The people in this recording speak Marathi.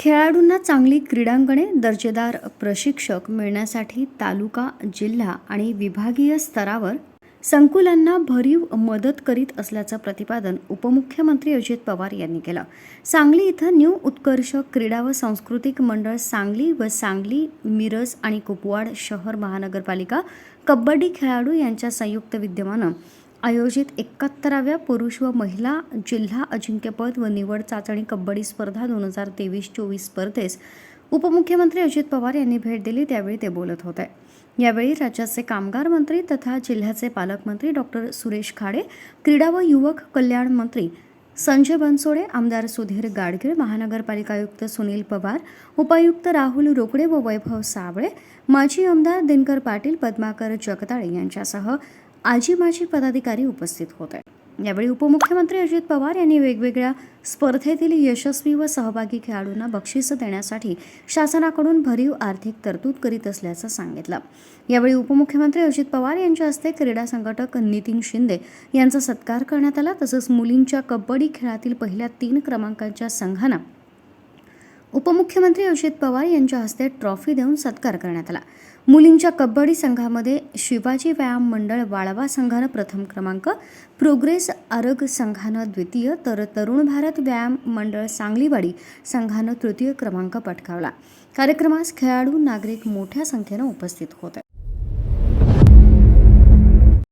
खेळाडूंना चांगली क्रीडांगणे दर्जेदार प्रशिक्षक मिळण्यासाठी तालुका जिल्हा आणि विभागीय स्तरावर संकुलांना भरीव मदत करीत असल्याचं प्रतिपादन उपमुख्यमंत्री अजित पवार यांनी केलं. सांगली इथं न्यू उत्कर्ष क्रीडा व सांस्कृतिक मंडळ सांगली व सांगली मिरज आणि कुपवाड शहर महानगरपालिका कबड्डी खेळाडू यांच्या संयुक्त विद्यमानं आयोजित एकाहत्तराव्या पुरुष व महिला जिल्हा अजिंक्यपद व निवड चाचणी कबड्डी स्पर्धा दोन हजार तेवीस चोवीस स्पर्धेस उपमुख्यमंत्री अजित पवार यांनी भेट दिली त्यावेळी ते बोलत होते. यावेळी राज्याचे कामगार मंत्री तथा जिल्ह्याचे पालकमंत्री डॉक्टर सुरेश खाडे क्रीडा व युवक कल्याण मंत्री संजय बनसोडे आमदार सुधीर गाडगीळ महानगरपालिका आयुक्त सुनील पवार उपायुक्त राहुल रोकडे व वैभव साबळे माजी आमदार दिनकर पाटील पद्माकर जगदाळे यांच्यासह आजी माजी पदाधिकारी उपस्थित होते. यावेळी उपमुख्यमंत्री अजित पवार यांनी वेगवेगळ्या स्पर्धेतील यशस्वी व सहभागी खेळाडूंना बक्षिसं देण्यासाठी शासनाकडून भरीव आर्थिक तरतूद करीत असल्याचं सांगितलं. यावेळी उपमुख्यमंत्री अजित पवार यांच्या हस्ते क्रीडा संघटक नितीन शिंदे यांचा सत्कार करण्यात आला तसंच मुलींच्या कबड्डी खेळातील पहिल्या तीन क्रमांकाच्या संघांना उपमुख्यमंत्री अजित पवार यांच्या हस्ते ट्रॉफी देऊन सत्कार करण्यात आला. मुलींच्या कबड्डी संघामध्ये शिवाजी व्यायाम मंडळ वाळवा संघानं प्रथम क्रमांक प्रोग्रेस आरग संघानं द्वितीय तर तरुण भारत व्यायाम मंडळ सांगलीवाडी संघानं तृतीय क्रमांक पटकावला. कार्यक्रमास खेळाडू नागरिक मोठ्या संख्येनं उपस्थित होते.